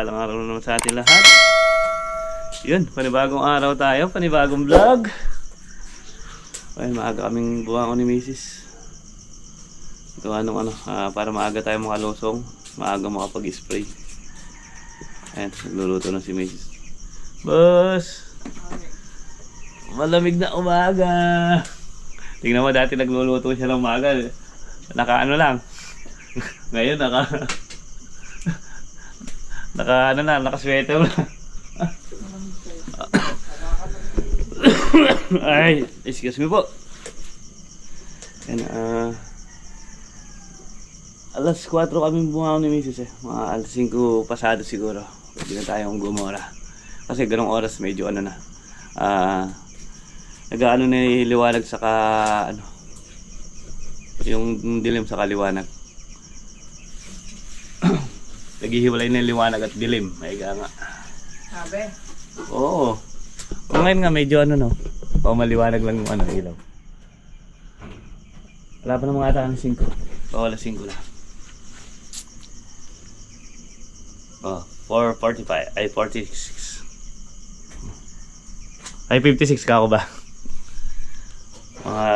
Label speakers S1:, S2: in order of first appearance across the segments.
S1: mapagpalang araw na naman sa ating lahat. Yun, panibagong araw tayo, panibagong vlog. Ayun, maaga kaming buwangon ni Mrs. Ito anong ano, ah, para maaga tayo makalusong, maaga makapag-spray. Ayan, nagluluto na si Mrs. Boss! Malamig na umaga! Tingnan mo, dati nagluluto siya ng umaga. Naka ano lang. Ngayon, naka... naka ano na, naka sweater. Ay, excuse me po. Yan, ah... alas 4 kami bumangon ni Mrs. eh. Mga alas 5 pasado siguro. Pwede na tayong gumora. Kasi ganong oras medyo ano na. Ah... nag-ano na liwanag saka ano. Yung dilim sa kaliwanag. Naghihiwalay na yung liwanag at dilim. May nga.
S2: Sabi.
S1: Oo. O ngayon nga medyo ano no. Pamaliwanag lang yung ano ilaw. Wala pa naman ata ng 5. O wala 5 na. Oh, 445 ay 46. Ay 56 ka ako ba? Mga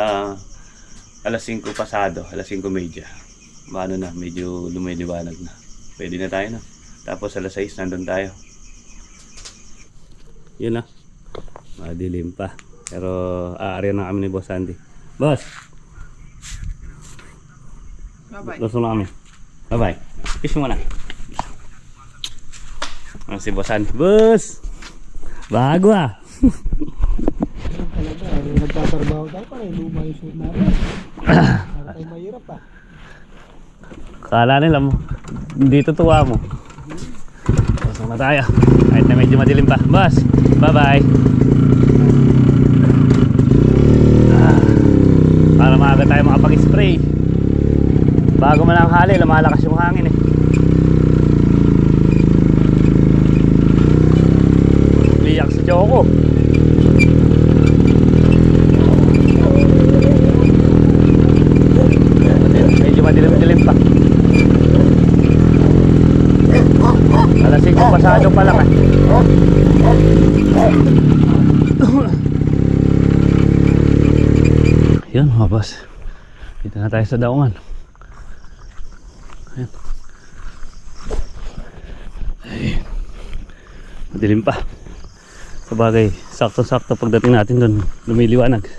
S1: alas 5 pasado, alas 5 media. Ano na, medyo lumiliwanag na. Pwede na tayo na. Tapos alas 6 nandun tayo. Yun na. Madilim pa. Pero aari na kami ni Boss Andy. Boss,
S2: Bye-bye.
S1: gusto na kami. Bye-bye. Kiss mo na. Ano si Boss Andy? Boss! Bago ah!
S3: Talaga, nagtatrabaho tayo para luma yung suit natin. Para tayo mahirap ah.
S1: Kala nila mo. Hindi tutuwa mo. Pasok na tayo. Kahit na medyo madilim pa. Boss, bye-bye. Ah, para maaga tayo makapag-spray. Bago man ang hali, lumalakas yung hangin eh. Biyak sa Choco. Medyo madilim-dilim pa. Alas 5 pasado pa lang eh. Yun mga boss. Dito na tayo sa daungan. Ayan. Ay. Madilim pa. Sabagay, sakto-sakto pagdating natin doon, lumiliwanag.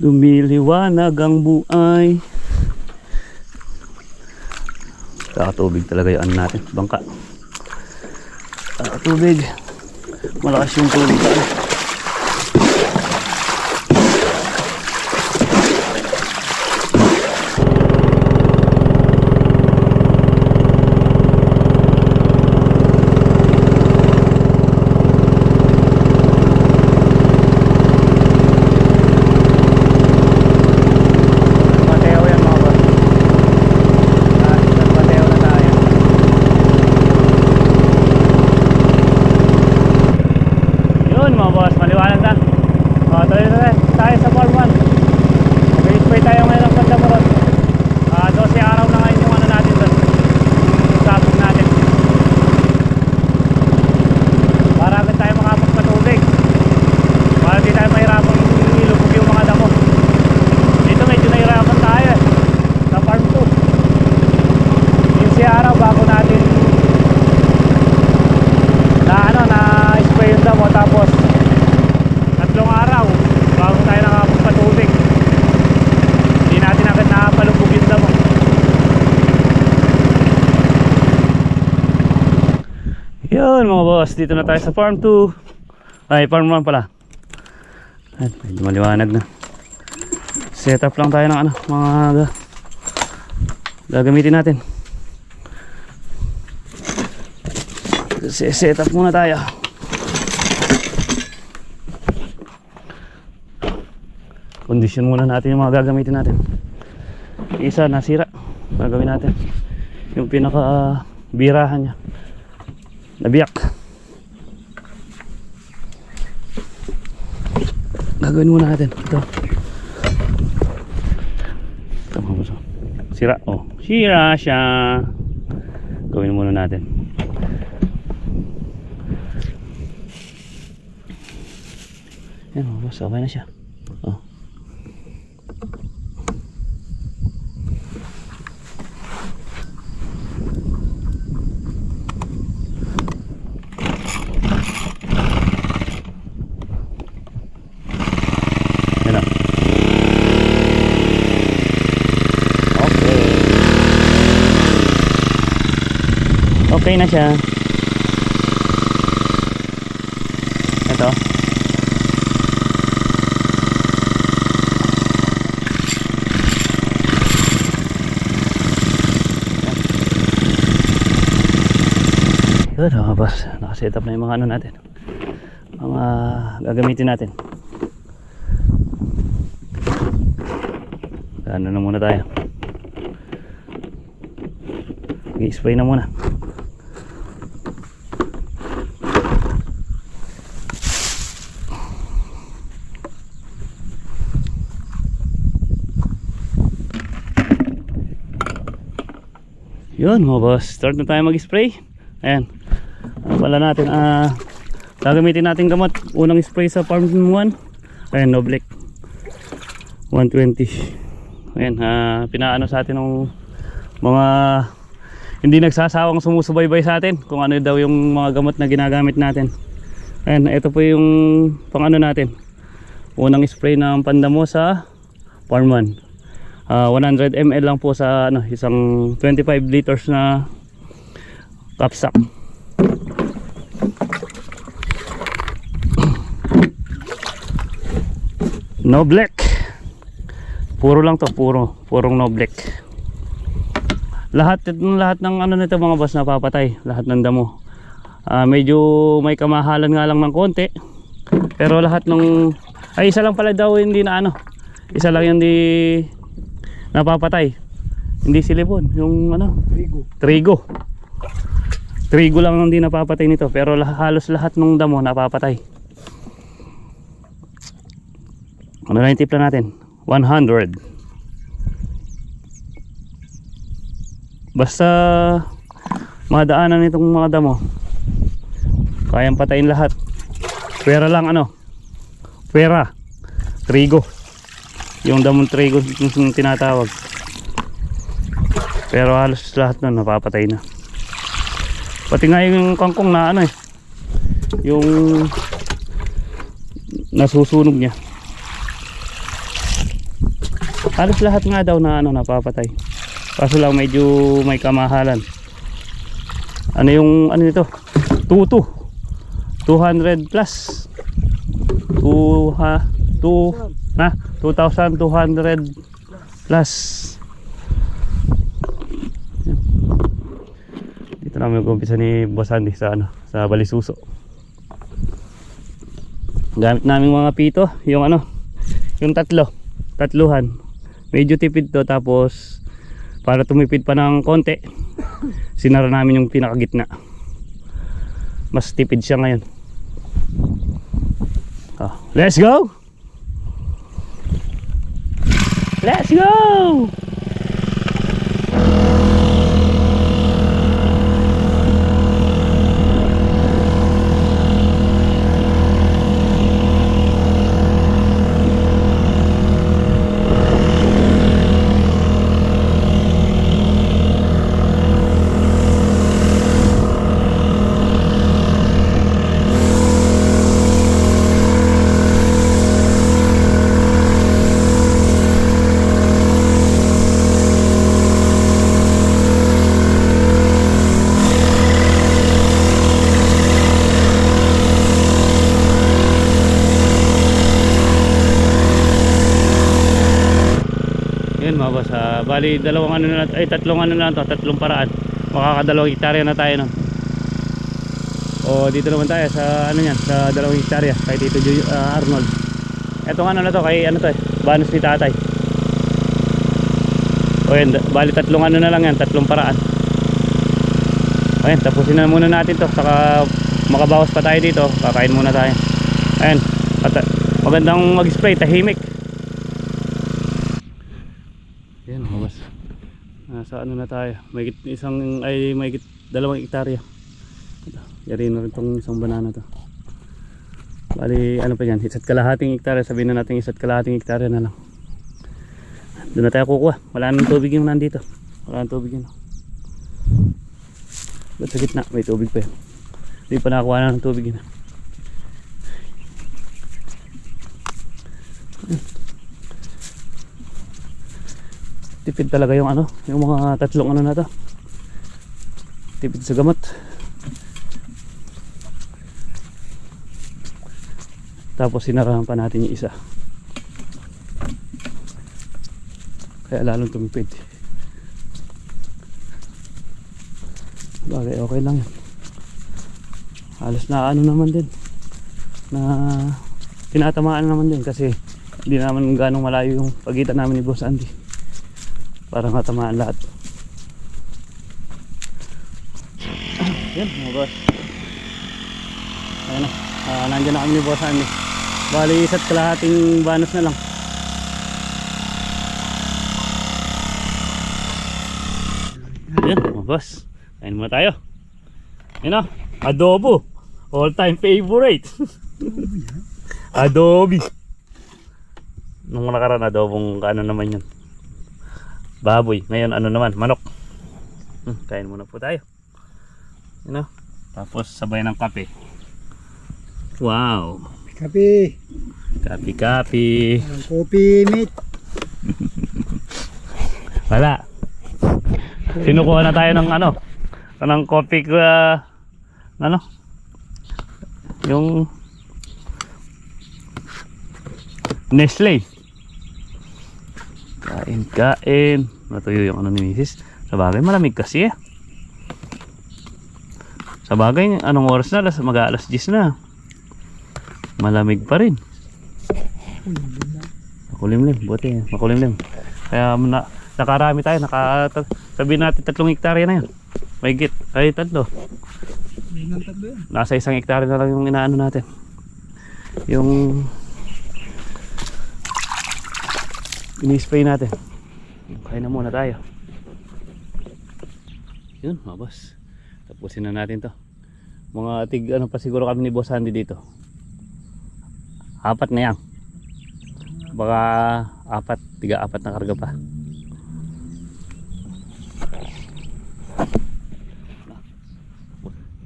S1: Lumiliwanag ang buhay. Kakatubig talaga yung ano natin, bangka. Kakatubig. Malakas yung tubig. Mateo yan mga boss. Ah, isang Mateo na tayo. Yun mga boss, maliwanag na. O, tuloy na tayo, tayo sa Farm 1. Mag-spray Banda Moron. Ah, 12 araw na ngayon yung ano natin doon. Yung sabog natin. Para agad tayo makapag sa tubig. Para di tayo mahirapang ilubog yung mga damo. Dito medyo nahirapan tayo eh. Sa Farm 2. Yung si araw bago natin na ano na spray yung damo tapos tatlong araw bago tayo nakapos sa tubig hindi natin agad nakapalubog yung damo yun mga boss dito na tayo sa farm 2 ay farm 1 pala. Ay, maliwanag na. Set up lang tayo ng ano mga ga- gagamitin natin. Set up muna tayo. Kondisyon muna natin yung mga gagamitin natin. Isa nasira. Gagawin natin. Yung pinaka birahan niya. Nabiyak gagawin muna natin ito boss, oh. sira. Oh, sira siya. Gawin muna natin. Yan mga boss, okay na siya. Oh. Yan na. Okay. Okay na siya. Ito. Yun mga boss, nakaset up na yung mga ano natin. Mga gagamitin natin. Ano na muna tayo. I-spray na muna. Yun mga boss, start na tayo mag-spray. Ayan. Ano pala natin, ah, gagamitin natin gamot. Unang spray sa farm 1. Ayan, no black. 120. Ayan, ah, pinaano sa atin ng mga hindi nagsasawang sumusubaybay sa atin kung ano daw yung mga gamot na ginagamit natin. Ayan, ito po yung pang ano natin. Unang spray ng pandamo sa farm 1. Ah, 100 ml lang po sa ano, isang 25 liters na capsack. No black. Puro lang to, puro, purong no black. Lahat lahat ng ano nito mga boss napapatay, lahat ng damo. Ah, medyo may kamahalan nga lang ng konti. Pero lahat ng ay isa lang pala daw hindi na ano. Isa lang yung di napapatay. Hindi silibon, yung ano,
S3: Trigo.
S1: trigo. Trigo lang ang hindi napapatay nito, pero halos lahat ng damo napapatay. Ano na yung tipla natin? 100. Basta madaanan nitong mga damo, kayang patayin lahat. Pera lang ano? Pera. Trigo. Yung damong trigo yung tinatawag. Pero halos lahat na napapatay na. Pati nga yung kangkong na ano eh. Yung nasusunog niya. Halos lahat nga daw na ano napapatay. Kaso lang medyo may kamahalan. Ano yung ano nito? Tutu. 200 plus. 2 ha 2 na 2,200 plus. Dito namin mag-umpisa ni Boss Andy sa ano, sa Balisuso. Gamit namin mga pito, yung ano, yung tatlo, tatluhan. Medyo tipid to tapos para tumipid pa ng konti, sinara namin yung pinakagitna. Mas tipid siya ngayon. Oh, let's go! Let's go! Yun mga boss, ah, bali dalawang ano na ay tatlong ano na to, tatlong paraan. Makakadalawang hektarya na tayo no. O dito naman tayo sa ano yan, sa dalawang hektarya kay Tito ah, Arnold. Etong ano na to kay ano to eh, bonus ni tatay. O yan, bali tatlong ano na lang yan, tatlong paraan. Ayan, tapusin na muna natin to saka makabawas pa tayo dito, kakain muna tayo. Ayan, magandang mag-spray, tahimik. Yan mga boss. Ano na tayo. May isang ay may dalawang hektarya. Yari na rin tong isang banana to. Bali, ano pa yan, isa't kalahating hektarya. Sabihin na natin isa't kalahating hektarya na lang. Doon na tayo kukuha. Wala nang tubig yung nandito. Wala nang tubig yun. Doon sa gitna, may tubig pa yun. Hindi pa nakakuha na ng tubig yun. Tipid talaga yung ano, yung mga tatlong ano na to. Tipid sa gamot. Tapos sinarahan pa natin yung isa. Kaya lalong tumipid. Bagay, okay lang yan. Halos na ano naman din. Na tinatamaan naman din kasi hindi naman ganong malayo yung pagitan namin ni Boss Andy. Para matamaan lahat. Yan mga boss. Ayan na. Ah, nandiyan na kami ni Boss Andy. Bali isa't kalahating banos na lang. Yan mga boss. Kain muna tayo. Yan o. Adobo. All time favorite. Adobe. Nung nakaraan adobong ano naman yun. Baboy. Ngayon ano naman, manok. Hmm, kain muna po tayo. Yan o. Tapos sabay ng kape. Wow.
S3: Kape.
S1: Kape kape.
S3: Kopi, mate.
S1: Wala. Sinukuha na tayo ng ano? Ng coffee ko ah, ano? Yung Nestle. Kain, kain. Natuyo yung ano ni Mrs. Sa bagay, malamig kasi eh. Sa bagay, anong oras na? Alas, mag-aalas 10 na. Malamig pa rin. Makulimlim, buti. Makulimlim. Kaya na, nakarami tayo. Naka, sabihin natin tatlong hektarya na yun. May git. Ay, tatlo. Nasa isang hektarya na lang yung inaano natin. Yung ini-spray natin. Kaya na muna tayo. Yun, mga boss. Tapusin na natin to. Mga tig ano pa siguro kami ni Boss Andy dito. Apat na yan. Baka apat, tiga apat na karga pa.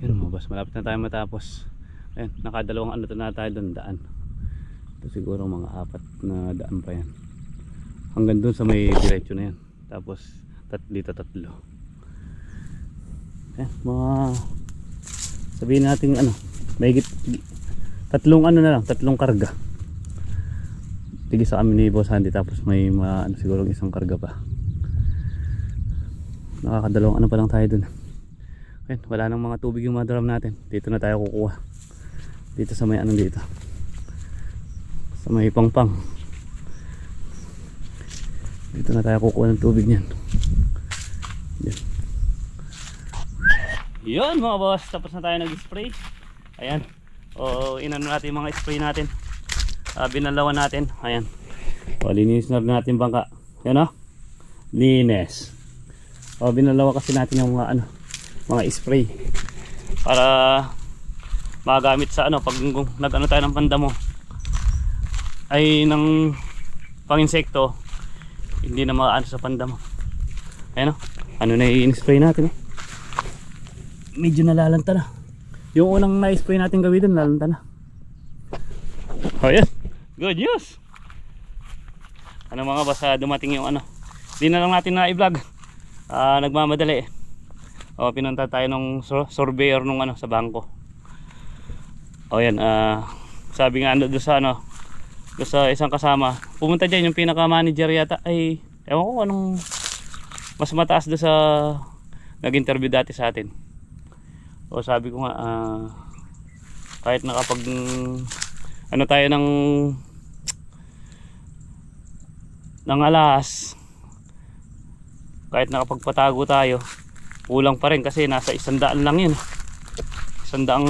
S1: Yun mga boss, malapit na tayo matapos. Ayan, nakadalawang ano to na tayo doon, daan. Ito siguro mga apat na daan pa yan. Hanggang doon sa may diretso na yan. Tapos tat dito tatlo. Ayan, mga sabihin natin ano, may tatlong ano na lang, tatlong karga. Tigis sa amin ni Boss Andy tapos may mga ano siguro isang karga pa. Nakakadalawang ano pa lang tayo doon. Ayan, wala nang mga tubig yung mga drum natin. Dito na tayo kukuha. Dito sa may anong dito. Sa may pangpang. Dito na tayo kukuha ng tubig niyan. Yan. Yun mga boss, tapos na tayo nag-spray. Ayan. O inano natin mga spray natin. Uh, binalawan natin. Ayan. O linis na natin bangka. Yan o. Linis. O binalawa kasi natin yung mga ano mga spray para magamit sa ano pag nag-ano tayo ng pandamo ay ng pang-insekto hindi na maano sa pandamo ayun o ano na i-spray natin oh. medyo nalalanta na. Yung unang na-spray natin gawin dun nalalanta na. Oh yes. Good news! Ano mga basa dumating yung ano. Hindi na lang natin na i-vlog Ah, nagmamadali. Eh o pinunta tayo nung sur- surveyor nung ano sa bangko. O yan ah sabi nga ano doon sa ano doon sa isang kasama. Pumunta dyan yung pinaka manager yata ay ewan ko anong mas mataas doon sa nag interview dati sa atin. O sabi ko nga ah, kahit nakapag ano tayo ng ng alas kahit nakapagpatago tayo kulang pa rin kasi nasa isandaan lang yun. Isandaang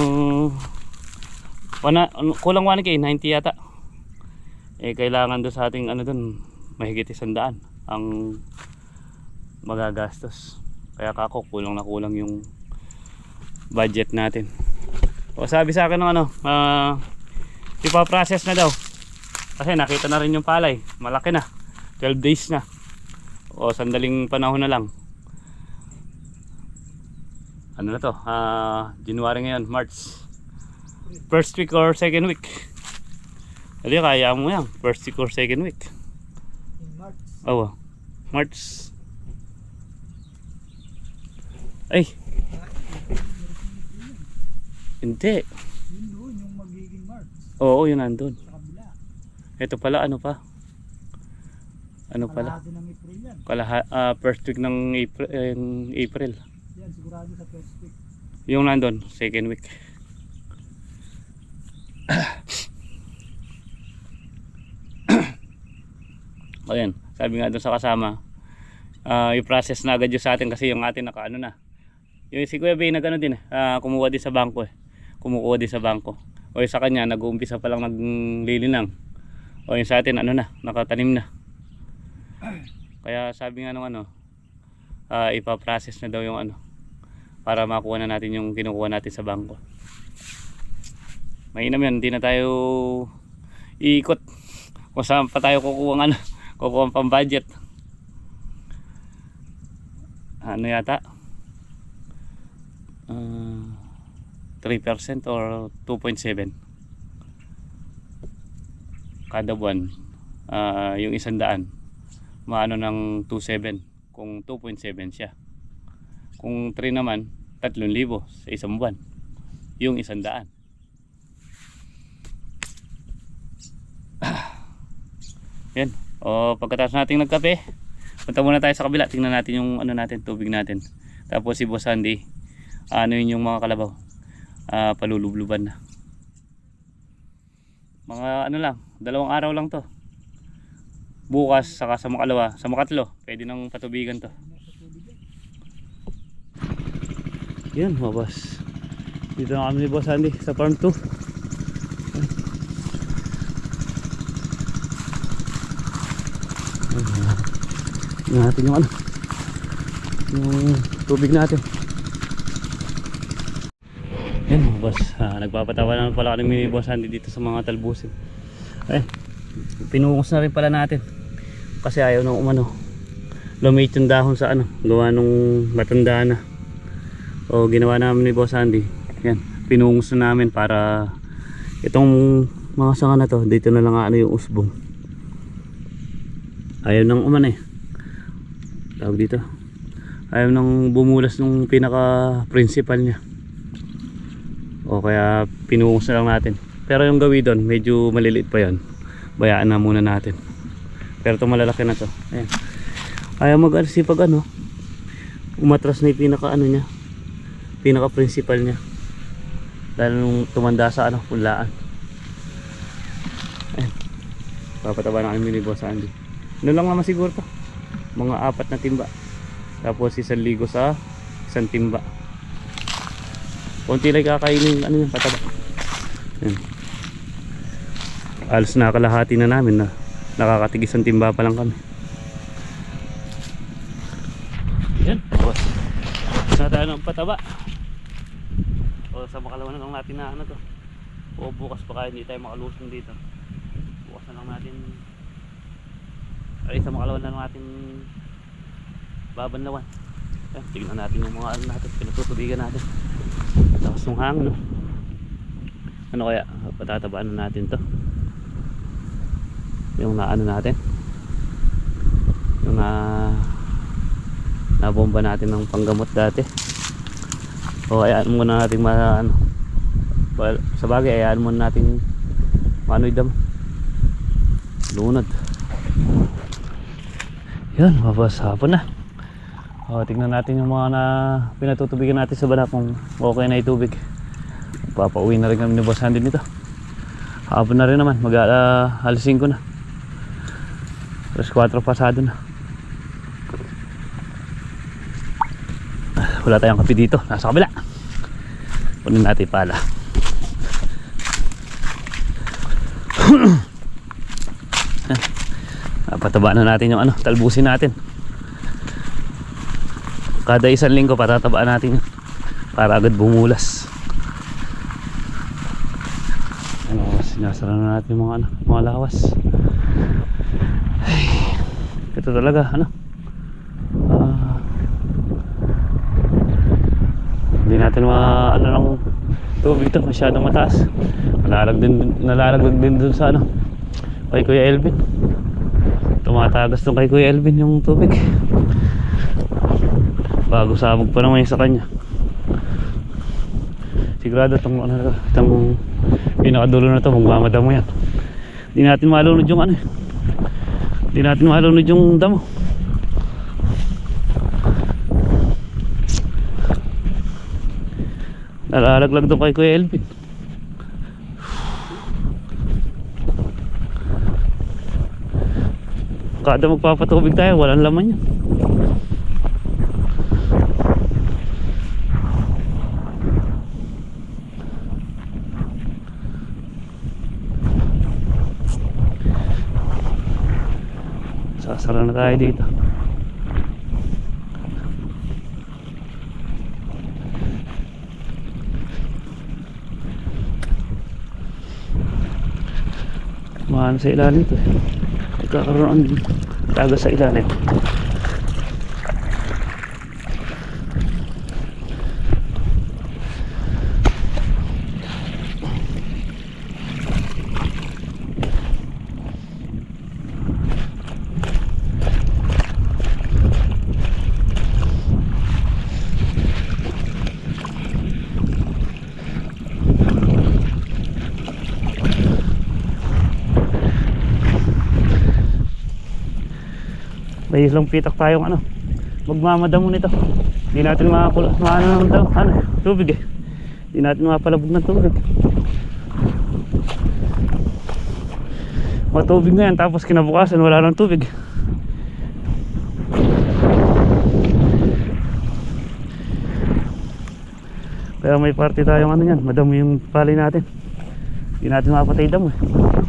S1: wana, kulang 1k 90 yata eh kailangan doon sa ating ano doon mahigit isandaan ang magagastos. Kaya kako kulang na kulang yung budget natin. O sabi sa akin ng ano, ah ipa-process na daw. Kasi nakita na rin yung palay, malaki na. 12 days na. O sandaling panahon na lang. Ano na to? Ah, January ngayon, March. First week or second week. Hindi, kaya mo yan. First week or second week.
S3: In March.
S1: Oo. March. Ay. Hindi.
S3: Yun doon, yung magiging March.
S1: Oo, yun nandun.
S3: Kabila.
S1: Ito pala, ano pa? Ano pala?
S3: Kalahati ng April yan.
S1: Kalaha, ah, first week ng April, eh, April.
S3: Yan, sigurado sa first week.
S1: Yung nandun, second week. Ayan, sabi nga doon sa kasama, ah i-process na agad yung sa atin kasi yung atin naka ano na. Yung si Kuya Bay nag ano din, ah, kumuha din sa bangko eh. Kumukuha din sa bangko. O sa kanya, nag-uumpisa pa lang naglilinang. O yung sa atin, ano na, nakatanim na. Kaya sabi nga nung ano, ah ipa-process na daw yung ano, para makuha na natin yung kinukuha natin sa bangko. Mainam yan, hindi na tayo iikot kung saan pa tayo kukuha ng ano, kukuha pang budget. Ano yata? Ah, 3% or 2.7 kada buwan. Ah, yung isang daan. Maano ng 2.7 kung 2.7 siya. Kung 3 naman 3,000 sa isang buwan. Yung isang daan. Yan o pagkatapos nating nagkape punta muna tayo sa kabila. Tingnan natin yung ano natin tubig natin. Tapos si Boss Andy ano yun yung mga kalabaw? Ah palulubluban na. Mga ano lang dalawang araw lang to. Bukas saka sa makalawa sa makatlo pwede nang patubigan to. Yan mga boss. Dito na kami ni Boss Andy sa farm 2 Tingnan natin yung ano. Yung tubig natin. Yan mga boss. Ah, nagpapatawa na pala kami ni Boss Andy dito sa mga talbusin. Eh pinungos na rin pala natin. Kasi ayaw nung umano. Lumate yung dahon sa ano gawa nung matanda na. O ginawa namin ni Boss Andy. Yan pinungos na namin para itong mga sanga na to dito na lang ano yung usbong. Ayaw nang umano eh tawag dito. Ayaw nang bumulas nung pinaka principal niya. O kaya pinungos na lang natin. Pero yung gawi doon medyo maliliit pa yon bayaan na muna natin. Pero ito malalaki na to ayan. Ayaw mag pag ano umatras na yung pinaka ano niya pinaka principal niya. Dahil nung tumanda sa ano pulaan ayan. Papataba na kami ni Boss Andy. Ano lang naman siguro to mga apat na timba. Tapos isang ligo sa isang timba. Konti lang kakainin ano yung pataba. Ayan. alos nakakalahati na namin na nakakatigis ang timba pa lang kami. Yan. Tapos sa tayo ng pataba. O sa makalawa na lang natin na ano to. O bukas pa kaya hindi tayo makalusong dito. Bukas na lang natin ay sa makalawa na natin babanlawan. Ayan, tignan natin yung mga ano natin pinatutubigan natin. Tapos yung hangin no? Ano kaya patatabaan na natin to. Yung naano natin. Yung na nabomba natin ng panggamot dati. O ayaan muna natin ma ano. Well, sa bagay ayaan muna natin maano idam lunod yan mabas na. O, tingnan natin yung mga na pinatutubigan natin sa bana kung okay na itubig. Papauwi na rin kami ni Boss Andy nito. Hapon na rin naman mag uh, alas 5 na. Alas 4 pasado na. Wala tayong kape dito nasa kabila. Kunin natin pala pataba na natin yung ano talbusin natin Kada isang linggo patatabaan natin. Para agad bumulas. Ano, sinasara na natin yung mga, ano, mga lawas. Ay, ito talaga, ano? Ah, hindi natin ma ano ng tubig to masyadong mataas nalalag din nalalaglag din dun sa ano kay Kuya Elvin tumatagas dun kay Kuya Elvin yung tubig. Bago sabog pa naman yun sa kanya. Sigurado itong ano itong pinakadulo na to magmamadamo yan. Hindi natin malunod yung ano eh. Hindi natin malunod yung damo. Nalalaglag doon kay Kuya Elvin. Kada magpapatubig tayo, walang laman yan. Sasara na tayo dito. Mahal sa ilalim ito eh. Nagkakaroon ng sa ilalim. May isang pitak tayong ano. Magmamadamo nito. Hindi natin makakula, maano ng daw, ano, tubig eh. Hindi natin mapalabog ng tubig. Matubig na yan, tapos kinabukasan wala ng tubig. Kaya may party tayong ano yan, madami yung pali natin. Hindi natin mapatay damo eh.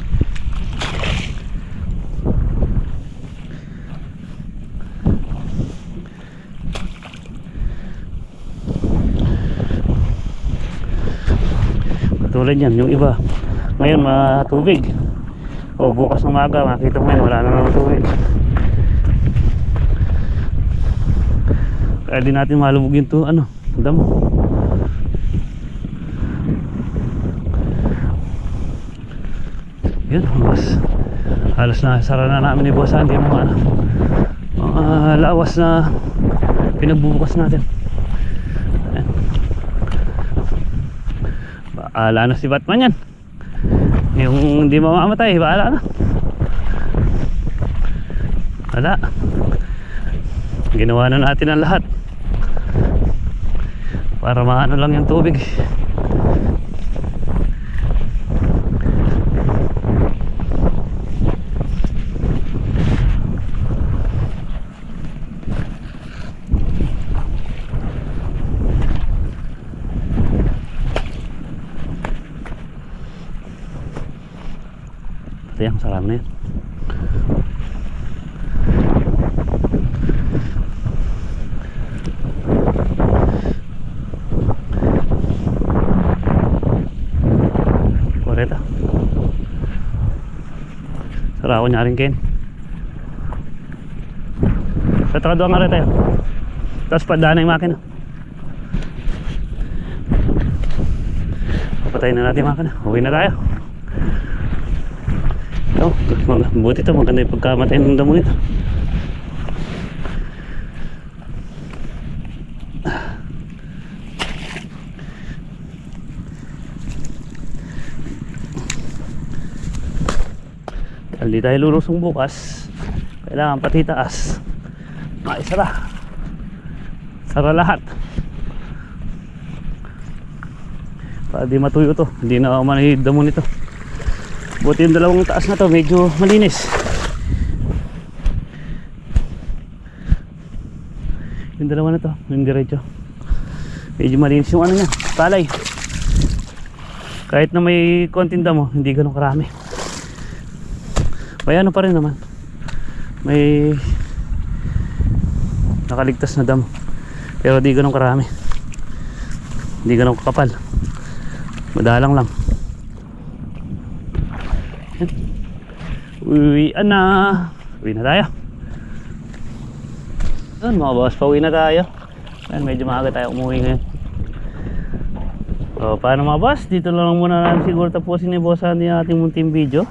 S1: Tulad yan, yung iba. Ngayon matubig. O bukas ng umaga, makita mo yan, wala na naman tubig. Kaya di natin malubog to, ano, damo. Yun, mas halos na sara na namin ni Boss Andy yung mga, mga lawas na pinagbubukas natin. Baala na si Batman yan. Yung hindi mamamatay, baala na. Wala. Ginawa na natin ang lahat. Para maano lang yung tubig. Ito yung sarang na yan. Koreta. Sara ako niya rin Ken. Sa trado nga rin tayo. Tapos padaan na yung makina. Papatayin na natin yung makina. Uwi na tayo. Oh, mag- buti to maganda yung pagkamatay ng damo nito. Dahil di tayo lulusong bukas, kailangan pati taas. Maisara. Sara lahat. Para di matuyo to. Hindi na manahid damo nito. Buti yung dalawang taas na to, medyo malinis. Yung dalawa na to, yung diretso. Medyo malinis yung ano niya, palay. Kahit na may konting damo, hindi ganun karami. May ano pa rin naman. May nakaligtas na damo. Pero di ganun karami. Hindi ganun kakapal. Madalang lang. Uwian na. Uwi na tayo. Yun mga boss, pauwi na tayo. Ayan, medyo maaga tayo umuwi ngayon. So, paano mga boss? Dito lang muna natin siguro tapusin ni Boss Andy ang ating munting video.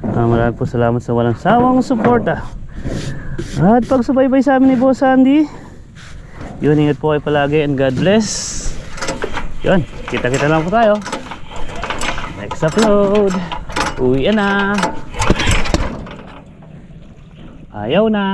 S1: Ah, maraming po salamat sa walang sawang suporta. At pagsubaybay sa amin ni Boss Andy. Yun, ingat po kayo palagi and God bless. Yun, kita-kita lang po tayo. Next upload. Uwi na. Ayaw na.